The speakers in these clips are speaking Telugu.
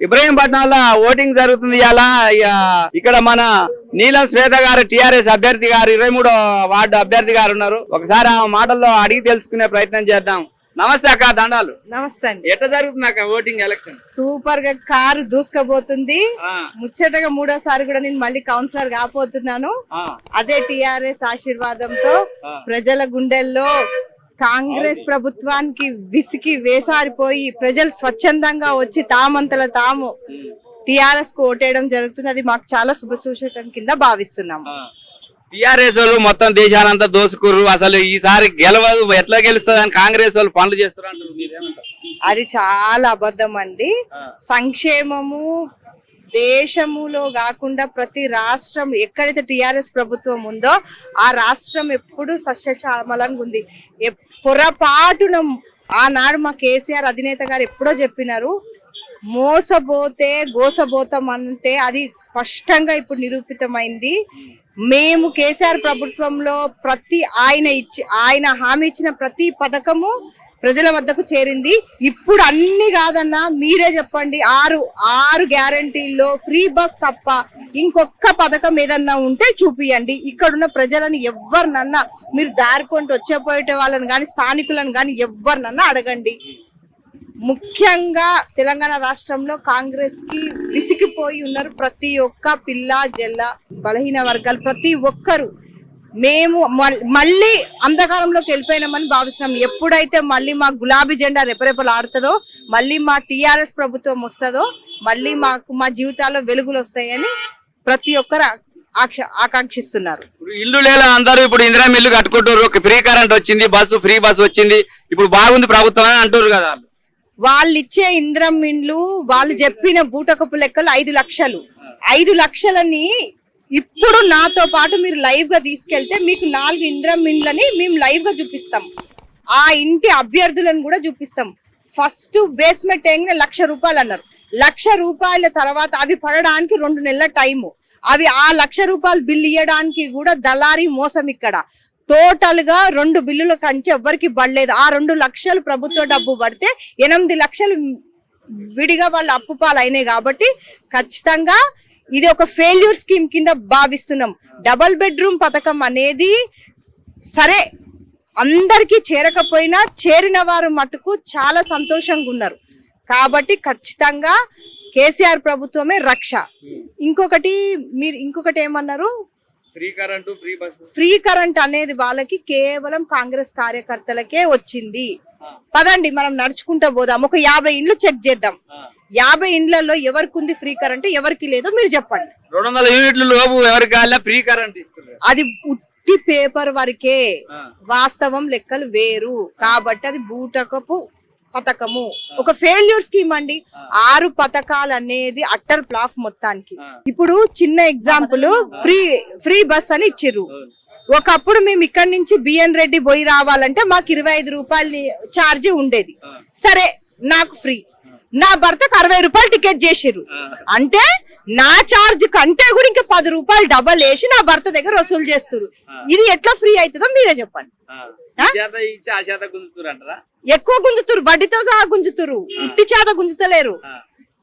ఇబ్రహీంపట్నంలో ఓటింగ్ జరుగుతుంది ఇలా ఇక్కడ మన నీలం శ్వేత గారు టిఆర్ఎస్ అభ్యర్థి గారు ఇరవై మూడో వార్డు అభ్యర్థి గారు ఉన్నారు. ఒకసారి ఆ మాటల్లో అడిగి తెలుసుకునే ప్రయత్నం చేద్దాం. నమస్తే అక్క దండాలు. నమస్తే అండి. ఎట్లా జరుగుతుంది అక్క ఓటింగ్ ఎలక్షన్? సూపర్గా కారు దూసుకపోతుంది. ముచ్చటగా మూడోసారి కూడా నేను మళ్ళీ కౌన్సిలర్ కాపోతున్నాను అదే టిఆర్ఎస్ ఆశీర్వాదంతో ప్రజల గుండెల్లో కాంగ్రెస్ ప్రభుత్వానికి విసికి వేసారిపోయి ప్రజలు స్వచ్ఛందంగా వచ్చి తామంతల తాము టిఆర్ఎస్కు ఓటేయడం జరుగుతుంది. అది మాకు చాలా శుభ సూచకం కింద భావిస్తున్నాం. టిఆర్ఎస్ వాళ్ళు మొత్తం దేశానంతా దోసుకుర్రు. అసలు ఈసారి గెలవదు. ఎట్లా గెలుస్తుంది అని కాంగ్రెస్ వాళ్ళు పనులు చేస్తారు అది చాలా అబద్ధం అండి. సంక్షేమము దేశములో కాకుండా ప్రతి రాష్ట్రం ఎక్కడైతే టిఆర్ఎస్ ప్రభుత్వం ఉందో ఆ రాష్ట్రం ఎప్పుడు సస్యశ్యామలంగా ఉంది. పొరపాటున ఆనాడు మా కేసీఆర్ అధినేత గారు ఎప్పుడో చెప్పినారు మోసబోతే గోసబోతం అంటే అది స్పష్టంగా ఇప్పుడు నిరూపితమైంది. మేము కేసీఆర్ ప్రభుత్వంలో ప్రతి ఆయన ఇచ్చి ఆయన హామీ ఇచ్చిన ప్రతి పథకము ప్రజల వద్దకు చేరింది. ఇప్పుడు అన్ని కాదన్నా మీరే చెప్పండి. ఆరు ఆరు గ్యారంటీల్లో ఫ్రీ బస్ తప్ప ఇంకొక పథకం ఏదన్నా ఉంటే చూపియండి. ఇక్కడున్న ప్రజలను ఎవరినన్నా మీరు దారికొంటూ వచ్చేపోయేట వాళ్ళని కానీ స్థానికులను కానీ ఎవరినన్నా అడగండి. ముఖ్యంగా తెలంగాణ రాష్ట్రంలో కాంగ్రెస్కి విసిగిపోయి ఉన్నారు ప్రతి ఒక్క పిల్ల జల్ల బలహీన వర్గాలు. ప్రతి ఒక్కరు మేము మళ్ళీ అంధకారంలోకి వెళ్ళిపోయినామని భావిస్తున్నాం. ఎప్పుడైతే మళ్ళీ మా గులాబీ జెండా రెపరెపలు ఆడుతుందో మళ్ళీ మా టిఆర్ఎస్ ప్రభుత్వం వస్తుందో మళ్ళీ మాకు మా జీవితాల్లో వెలుగులు వస్తాయని ప్రతి ఒక్కరు ఆకాంక్షిస్తున్నారు. ఇల్లు లేలా అందరూ ఇప్పుడు ఇందిరా ఇల్లు కట్టుకుంటారు ఒక ఫ్రీ కరెంట్ వచ్చింది బస్సు ఫ్రీ బస్సు వచ్చింది. ఇప్పుడు బాగుంది ప్రభుత్వం అని అంటారు కదా వాళ్ళు. వాళ్ళు ఇచ్చే ఇంద్రం ఇండ్లు వాళ్ళు చెప్పిన బూటకపు లెక్కలు ఐదు లక్షలు. ఐదు లక్షలని ఇప్పుడు నాతో పాటు మీరు లైవ్గా తీసుకెళ్తే మీకు నాలుగు ఇంద్రం ఇండ్లని మేము లైవ్గా చూపిస్తాం. ఆ ఇంటి అభ్యర్థులను కూడా చూపిస్తాం. ఫస్ట్ బేస్మెంట్ ఏంగిన లక్ష రూపాయలు అన్నారు. లక్ష రూపాయల తర్వాత అవి పడడానికి రెండు నెలల టైము అవి ఆ లక్ష రూపాయలు బిల్లు ఇవ్వడానికి కూడా దళారీ మోసం ఇక్కడ. టోటల్గా రెండు బిల్లుల కంటే ఎవ్వరికి పడలేదు. ఆ రెండు లక్షలు ప్రభుత్వ డబ్బు పడితే ఎనిమిది లక్షలు విడిగా వాళ్ళు అప్పు పాలైనాయి కాబట్టి ఖచ్చితంగా ఇది ఒక ఫెయిల్యూర్ స్కీమ్ కింద భావిస్తున్నాం. డబల్ బెడ్రూమ్ పథకం అనేది సరే అందరికీ చేరకపోయినా చేరిన వారు మటుకు చాలా సంతోషంగా ఉన్నారు. కాబట్టి ఖచ్చితంగా కేసీఆర్ ప్రభుత్వమే రక్ష. ఇంకొకటి మీరు ఇంకొకటి ఏమన్నారు? ఫ్రీ కరెంటు అనేది వాళ్ళకి కేవలం కాంగ్రెస్ కార్యకర్తలకే వచ్చింది. పదండి మనం నడుచుకుంటూ పోదాం. ఒక యాభై ఇండ్లు చెక్ చేద్దాం. యాభై ఇండ్లలో ఎవరికి ఉంది ఫ్రీ కరెంట్ ఎవరికి లేదో మీరు చెప్పండి. రెండు వందల యూనిట్లు లోపు ఎవరికి ఫ్రీ కరెంట్ ఇస్తున్నారు. అది ఉట్టి పేపర్ వరకే. వాస్తవం లెక్కలు వేరు. కాబట్టి అది బూటకపు పథకము. ఒక ఫెయిల్యూర్ స్కీమ్ అండి. ఆరు పథకాలు అనేది అట్టర్ ప్లాఫ్ మొత్తానికి. ఇప్పుడు చిన్న ఎగ్జాంపుల్ ఫ్రీ ఫ్రీ బస్ అని ఇచ్చిర్రు. ఒకప్పుడు మేము ఇక్కడ నుంచి బిఎన్ రెడ్డి పోయి రావాలంటే మాకు ఇరవై ఐదు రూపాయలు ఛార్జీ ఉండేది. సరే నాకు ఫ్రీ నా భర్తకు అరవై రూపాయలు టికెట్ చేసిర్రు. అంటే నా ఛార్జ్ కంటే కూడా ఇంకా పది రూపాయలు డబల్ వేసి నా భర్త దగ్గర వసూలు చేస్తారు ఇది ఎట్లా ఫ్రీ అవుతుందో మీరే చెప్పండి. ఎక్కువ గుంజుతురు వడ్డీతో సహా గుంజుతురు ఉట్టి చేత గుంజుతలేరు.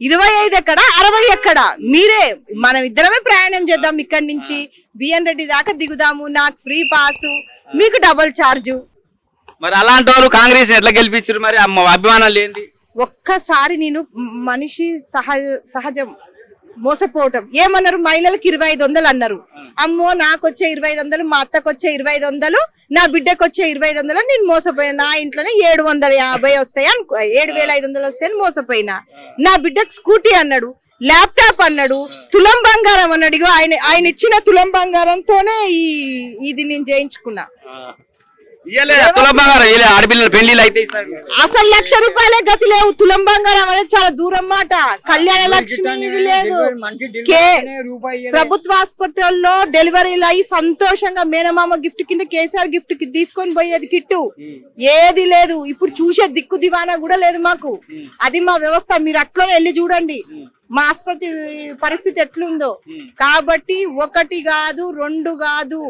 ఇరవై ఐదు ఎక్కడ అరవై ఎక్కడ? మీరే మనం ఇద్దరమే ప్రయాణం చేద్దాం ఇక్కడి నుంచి. బిఎన్ రెడ్డి దాకా దిగుదాము నాకు ఫ్రీ పాస్ మీకు డబుల్ చార్జు మరి అలాంటి వాళ్ళు కాంగ్రెస్ ఎట్లా గెలిపించారు మరి? అమ్మ అభిమానాలు ఏంది? ఒక్కసారి నేను మనిషి సహజ సహజం మోసపోవటం. ఏమన్నారు? మహిళలకు ఇరవై ఐదు వందలు అన్నారు. అమ్మో నాకు వచ్చే ఇరవై ఐదు వందలు మా అత్తకు వచ్చే ఇరవై ఐదు వందలు నా బిడ్డకు వచ్చే ఇరవై ఐదు వందలు నేను మోసపోయాను. నా ఇంట్లోనే ఏడు వందల యాభై వస్తాయి అనుకో ఏడు వేల ఐదు వందలు వస్తాయని మోసపోయినా. నా బిడ్డకు స్కూటీ అన్నాడు ల్యాప్టాప్ అన్నాడు తులం బంగారం అన్నాడు. ఆయన ఆయన ఇచ్చిన తులం బంగారంతోనే ఈ ఇది నేను చేయించుకున్నా అసలు లక్ష రూపాయలే గతి లేవు. తులం బంగారం అనేది చాలా దూరం మాట. కళ్యాణ లక్ష్మి ఇది లేదు. కే ప్రభుత్వ ఆసుపత్రుల్లో డెలివరీలు అయి సంతోషంగా మేనమామ గిఫ్ట్ కింద కేసీఆర్ గిఫ్ట్కి తీసుకొని పోయేది కిట్టు. ఏది లేదు. ఇప్పుడు చూసే దిక్కు దివానా కూడా లేదు మాకు. అది మా వ్యవస్థ. మీరు అట్లనే వెళ్ళి చూడండి. మా ఆసుపత్రి పరిస్థితి ఎట్లుందో. కాబట్టి ఒకటి కాదు రెండు కాదు.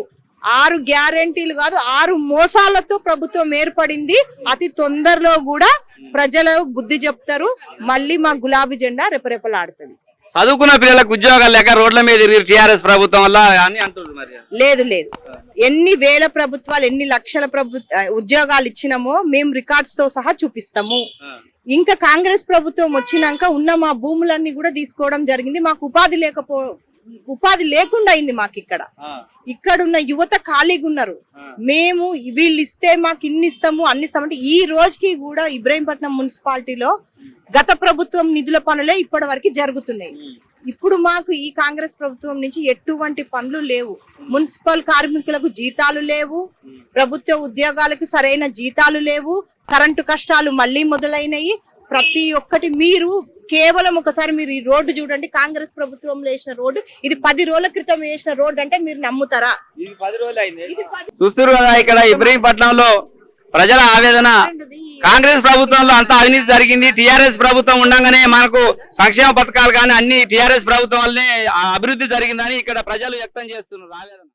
ఆరు గ్యారెంటీలు కాదు ఆరు మోసాలతో ప్రభుత్వం ఏర్పడింది. అతి తొందరలో కూడా ప్రజలు బుద్ధి చెప్తారు. మళ్ళీ మా గులాబీ జెండా రెపరెపలాడుతుంది. చదువుకున్న పిల్లలకు ఉద్యోగాలు లేక రోడ్ల మీద టిఆర్ఎస్ ప్రభుత్వం వల్ల అని అంటున్నారు మరి. లేదు లేదు. ఎన్ని వేల ప్రభుత్వాలు ఎన్ని లక్షల ప్రభుత్వ ఉద్యోగాలు ఇచ్చినామో మేము రికార్డ్స్తో సహా చూపిస్తాము. ఇంకా కాంగ్రెస్ ప్రభుత్వం వచ్చినాక ఉన్న మా భూములన్నీ కూడా తీసుకోవడం జరిగింది. మాకు ఉపాధి లేకపో ఉపాధి లేకుండా అయింది మాకు ఇక్కడ ఇక్కడ ఉన్న యువత ఖాళీగా ఉన్నారు మేము వీళ్ళు ఇస్తే మాకు ఇన్ని ఇస్తాము అన్ని ఇస్తామంటే ఈ రోజుకి కూడా ఇబ్రాహీంపట్నం మున్సిపాలిటీలో గత ప్రభుత్వం నిధుల పనులే ఇప్పటి వరకు జరుగుతున్నాయి ఇప్పుడు మాకు ఈ కాంగ్రెస్ ప్రభుత్వం నుంచి ఎటువంటి పనులు లేవు. మున్సిపల్ కార్మికులకు జీతాలు లేవు. ప్రభుత్వ ఉద్యోగాలకు సరైన జీతాలు లేవు. కరెంటు కష్టాలు మళ్ళీ మొదలైనవి ప్రతి ఒక్కటి మీరు కేవలం ఒకసారి మీరు ఈ రోడ్డు చూడండి. కాంగ్రెస్ ప్రభుత్వంలో వేసిన రోడ్డు. ఇది పది రోజుల క్రితం వేసిన రోడ్డు అంటే మీరు నమ్ముతారా? ఇది పది రోజులు అయింది. చూస్తారు కదా ఇక్కడ ఇబ్రహీంపట్నంలో ప్రజల ఆవేదన. కాంగ్రెస్ ప్రభుత్వంలో అంత అవినీతి జరిగింది. టిఆర్ఎస్ ప్రభుత్వం ఉండగానే మనకు సంక్షేమ పథకాలు కానీ అన్ని టిఆర్ఎస్ ప్రభుత్వం వల్లనే ఆ అభివృద్ధి జరిగిందని ఇక్కడ ప్రజలు వ్యక్తం చేస్తున్నారు. ఆవేదన.